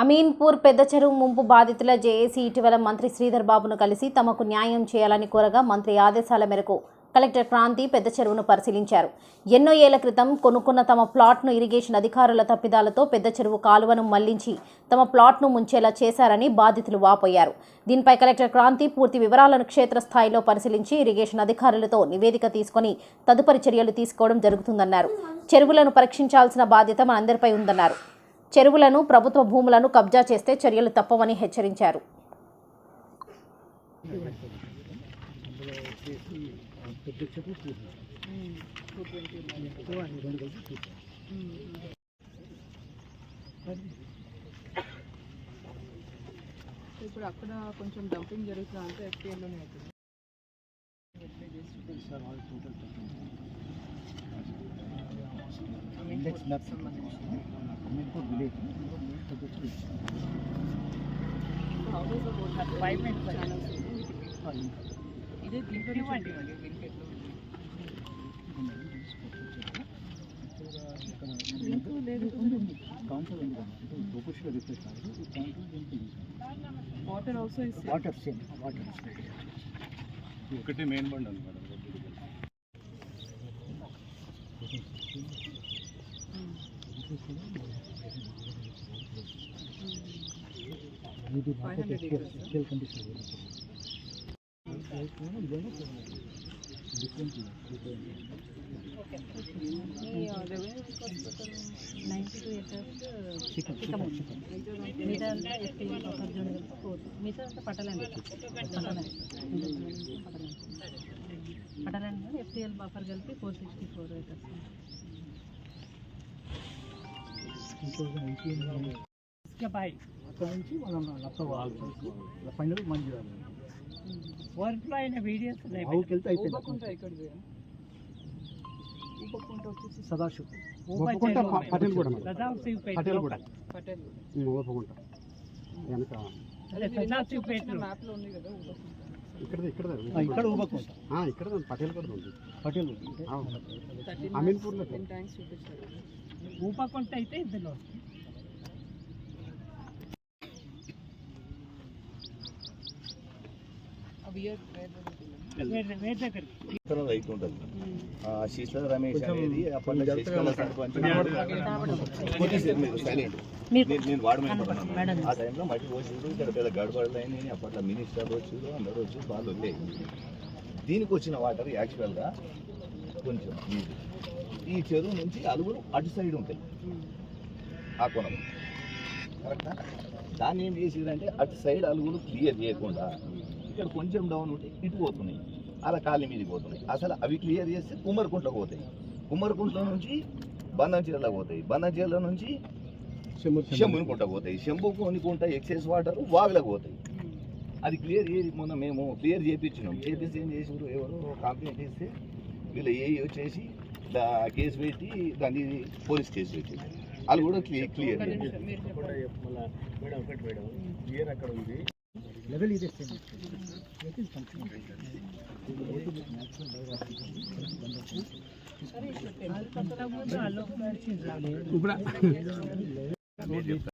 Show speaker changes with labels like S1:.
S1: అమీన్పూర్ పెద్ద చెరువు ముంపు బాధితుల జేఏసీ ఇటీవల మంత్రి శ్రీధర్ బాబును కలిసి తమకు న్యాయం చేయాలని కోరగా మంత్రి ఆదేశాల మేరకు కలెక్టర్ క్రాంతి పెద్ద చెరువును పరిశీలించారు. ఎన్నో ఏళ్ళ క్రితం కొనుక్కున్న తమ ప్లాట్ను ఇరిగేషన్ అధికారుల తప్పిదాలతో పెద్ద చెరువు కాలువను మళ్ళించి తమ ప్లాట్ను ముంచేలా చేశారని బాధితులు వాపోయారు. దీనిపై కలెక్టర్ క్రాంతి పూర్తి వివరాలను క్షేత్రస్థాయిలో పరిశీలించి ఇరిగేషన్ అధికారులతో నివేదిక తీసుకొని తదుపరి చర్యలు తీసుకోవడం జరుగుతుందన్నారు. చెరువులను పరీక్షించాల్సిన బాధ్యత మనందరిపై ఉందన్నారు. చెరువులను ప్రభుత్వ భూములను కబ్జా చేస్తే చర్యలు తప్పవని హెచ్చరించారు.
S2: ఇప్పుడు అక్కడ కొంచెం డంపింగ్ జరుగుతుంది? ఎఫ్టీఎల్లోనే అవుతుంది.
S3: ఇండెక్స్ మ్యాప్
S2: ఫైవ్ ఛానల్స్ ఇదే దీంట్లో ఇవ్వండి
S3: కౌంటర్ ఉంది కదా భూపుష్లో రిప్లేస్ కాదు ఈ కౌంటర్ దీనికి
S2: water also is
S3: water same water
S4: ఒకటి మెయిన్ బండ్ ఉంది మేడం
S3: ఇది
S5: మిగతా అంతా ఎస్టీ బఫర్ జోన్ కలిపి ఫోర్ మిగతా అంతా పట్టలేదు పట్టలేదు పట్టలేదు ఎఫ్టీఎల్ బఫర్ కలిపి four sixty four acres
S3: two thousand eighteen అక్కడ నుంచి మనం ఫైనల్ మంజూరు
S5: వర్క్లో అయిన వీడియోస్
S3: ఆవుకి వెళ్తే అయిపోయింది.
S2: ఇక్కడ
S3: సదాశివ్ పటేల్ కూడా
S5: పటేల్
S3: కూడా ఓపకుంట వెనక.
S6: ఇక్కడ ఇక్కడ
S3: ఇక్కడ ఊపకుంట
S6: ఇక్కడ పటేల్ కూడా ఉంది.
S3: పటేల్
S6: అమీన్పూర్లో
S5: ఊపకుంట అయితే ఇందులో
S4: ఉంటుంది. ఆ శీతల రమేష్ అనేది అప్పట్లో. నేను ఆ టైంలో మట్టి ఇక్కడ పెద్ద అప్పట్లో మినిస్టర్ వచ్చారు అందరూ వచ్చి వాళ్ళు దీనికి వచ్చిన వాటర్ యాక్చువల్గా కొంచెం ఈ చెరువు నుంచి అలుగులు అటు సైడ్ ఉంటాయి. ఆ కొనం కరెక్టా? దాన్ని ఏం చేసిరంటే అటు సైడ్ అలుగులు క్లియర్ చేయకుండా ఇక్కడ కొంచెం డౌన్ ఉంటే ఇటు పోతున్నాయి అలా కాలి మీదకి పోతున్నాయి అసలు అవి క్లియర్ చేస్తే కుమ్మరికుంట పోతాయి కుమ్మరికుంట నుంచి బంధంచీరలో పోతాయి బంధంచీరల నుంచి శంభునికుంట పోతాయి శంభునికుంట ఎక్సెస్ వాటర్ వాగులకు పోతాయి అది క్లియర్ చేసి మొన్న మేము క్లియర్ చేయించినాం చేపిస్తే ఏం చేసారు ఎవరు కంప్లైంట్ ఇస్తే వీళ్ళు ఏ వచ్చేసి దా కేసు పెట్టి దాన్ని పోలీస్ కేసు పెట్టింది వాళ్ళు కూడా క్లియర్ క్లియర్
S6: మేడం ఒకటి మేడం క్లియర్ అక్కడ ఉంది
S3: level is the
S5: same. That is functional. ऊपर